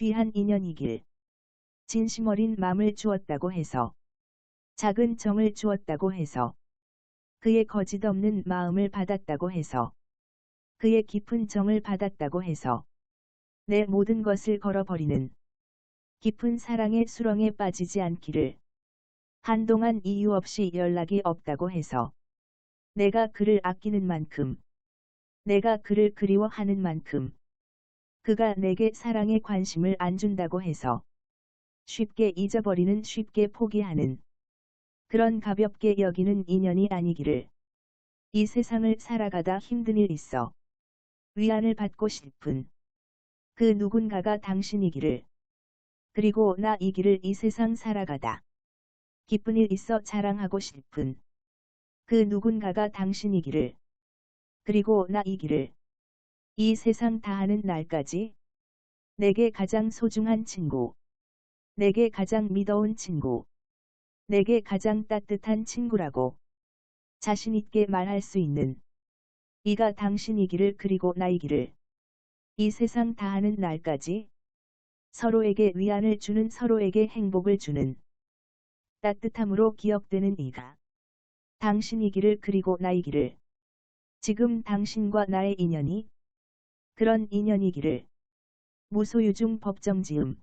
귀한 인연이길. 진심 어린 마음을 주었다고 해서 작은 정을 주었다고 해서 그의 거짓 없는 마음을 받았다고 해서 그의 깊은 정을 받았다고 해서 내 모든 것을 걸어버리는 깊은 사랑의 수렁에 빠지지 않기를 한동안 이유 없이 연락이 없다고 해서 내가 그를 아끼는 만큼 내가 그를 그리워하는 만큼 그가 내게 사랑에 관심을 안 준다고 해서 쉽게 잊어버리는 쉽게 포기하는 그런 가볍게 여기는 인연이 아니기를 이 세상을 살아가다 힘든 일 있어 위안을 받고 싶은 그 누군가가 당신이기를 그리고 나 이기를 이 세상 살아가다 기쁜 일 있어 자랑하고 싶은 그 누군가가 당신이기를 그리고 나 이기를 이 세상 다하는 날까지? 내게 가장 소중한 친구. 내게 가장 믿어온 친구. 내게 가장 따뜻한 친구라고 자신있게 말할 수 있는 이가 당신이기를 그리고 나이기를. 이 세상 다하는 날까지? 서로에게 위안을 주는 서로에게 행복을 주는 따뜻함으로 기억되는 이가 당신이기를 그리고 나이기를. 지금 당신과 나의 인연이 그런 인연이기를. 무소유중 법정지음